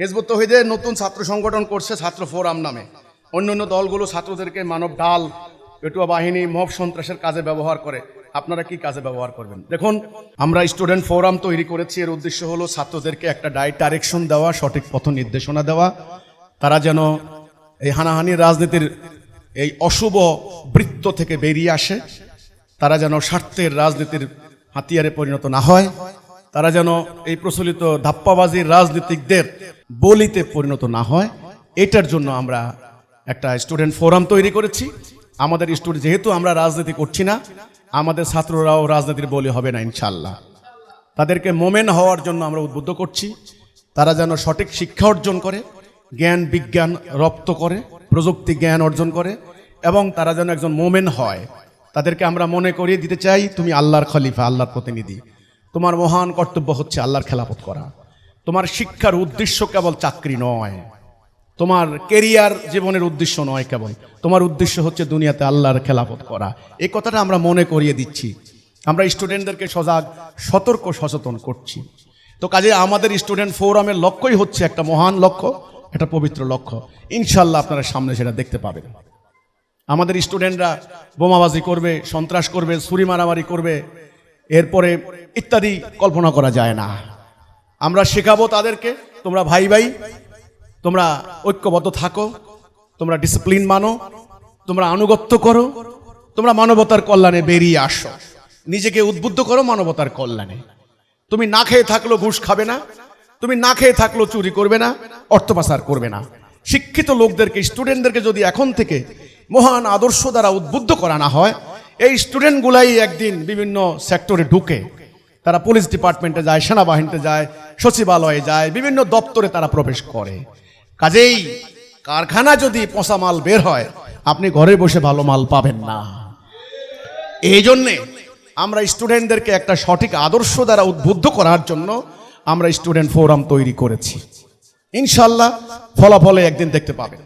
হেজবুত তহিদের নতুন ছাত্র সংগঠন করছে ছাত্র ফোরাম নামে। অন্য অন্য দলগুলো ছাত্রদেরকে মানব ডাল, পেটুয়া বাহিনী, মব সন্ত্রাসের কাজে ব্যবহার করে। আপনারা কি কাজে ব্যবহার করবেন? দেখুন, আমরা স্টুডেন্ট ফোরাম তৈরি করেছি। এর উদ্দেশ্য হলো ছাত্রদেরকে একটা ডাইট ডাইরেকশন দেওয়া, সঠিক পথ নির্দেশনা দেওয়া। তারা যেন এই হানাহানির রাজনীতির এই অশুভ বৃত্ত থেকে বেরিয়ে আসে। তারা যেন স্বার্থের রাজনীতির হাতিয়ারে পরিণত না হয়। তারা যেন এই প্রচলিত ধাপ্পাবাজির রাজনীতিকদের বলিতে পরিণত না হয়, এটার জন্য আমরা একটা স্টুডেন্ট ফোরাম তৈরি করেছি। আমাদের স্টুডেন্ট, যেহেতু আমরা রাজনীতি করছি না, আমাদের ছাত্ররাও রাজনীতির বলি হবে না ইনশাল্লাহ তাদেরকে মোমেন হওয়ার জন্য আমরা উদ্বুদ্ধ করছি। তারা যেন সঠিক শিক্ষা অর্জন করে, জ্ঞান, বিজ্ঞান রপ্ত করে, প্রযুক্তি জ্ঞান অর্জন করে, এবং তারা যেন একজন মোমেন হয়। তাদেরকে আমরা মনে করিয়ে দিতে চাই, তুমি আল্লাহর খলিফা, আল্লাহর প্রতিনিধি। তোমার মহান কর্তব্য হচ্ছে আল্লাহর খেলাফত করা। তোমার শিক্ষার উদ্দেশ্য কেবল চাকরি নয়। তোমার কেরিয়ার জীবনের উদ্দেশ্য নয় কেবল। তোমার উদ্দেশ্য হচ্ছে দুনিয়াতে আল্লাহর খেলাফত করা। এই কথাটা আমরা মনে করিয়ে দিচ্ছি। আমরা স্টুডেন্টদেরকে সজাগ, সতর্ক, সচেতন করছি। তো কাজে আমাদের স্টুডেন্ট ফোরামের লক্ষ্যই হচ্ছে একটা মহান লক্ষ্য, একটা পবিত্র লক্ষ্য। ইনশাল্লাহ আপনারা সামনে সেটা দেখতে পাবেন। আমাদের স্টুডেন্টরা বোমাবাজি করবে, সন্ত্রাস করবে, ছুরি মারামারি করবে, এরপরে ইত্যাদি কল্পনা করা যায় না। আমরা শেখাবো তাদেরকে। তোমরা ভাই ভাই, তোমরা ঐক্যবদ্ধ থাকো, তোমরা ডিসিপ্লিন মানো, তোমরা আনুগত্য করো, তোমরা মানবতার কল্যাণে বেরিয়ে আসো। নিজেকে উদ্বুদ্ধ করো মানবতার কল্যাণে। তুমি না খেয়ে থাকলেও ঘুষ খাবে না, তুমি না খেয়ে থাকলেও চুরি করবে না অর্থ পাচার করবে না। শিক্ষিত লোকদেরকে স্টুডেন্টদেরকে যদি এখন থেকে মহান আদর্শ দ্বারা উদ্বুদ্ধ করা না হয়, এই স্টুডেন্টগুলাই একদিন বিভিন্ন সেক্টরে ঢুকে, তারা পুলিশ ডিপার্টমেন্টে যায়, সেনাবাহিনীতে যায় সচিবালয়ে যায়, বিভিন্ন দপ্তরে তারা প্রবেশ করে। কাজেই কারখানা যদি পচা মাল বের হয়, আপনি ঘরে বসে ভালো মাল পাবেন না। এই জন্যে আমরা স্টুডেন্টদেরকে একটা সঠিক আদর্শ দ্বারা উদ্বুদ্ধ করার জন্য আমরা স্টুডেন্ট ফোরাম তৈরি করেছি। ইনশাল্লাহ ফলাফলে একদিন দেখতে পাবেন।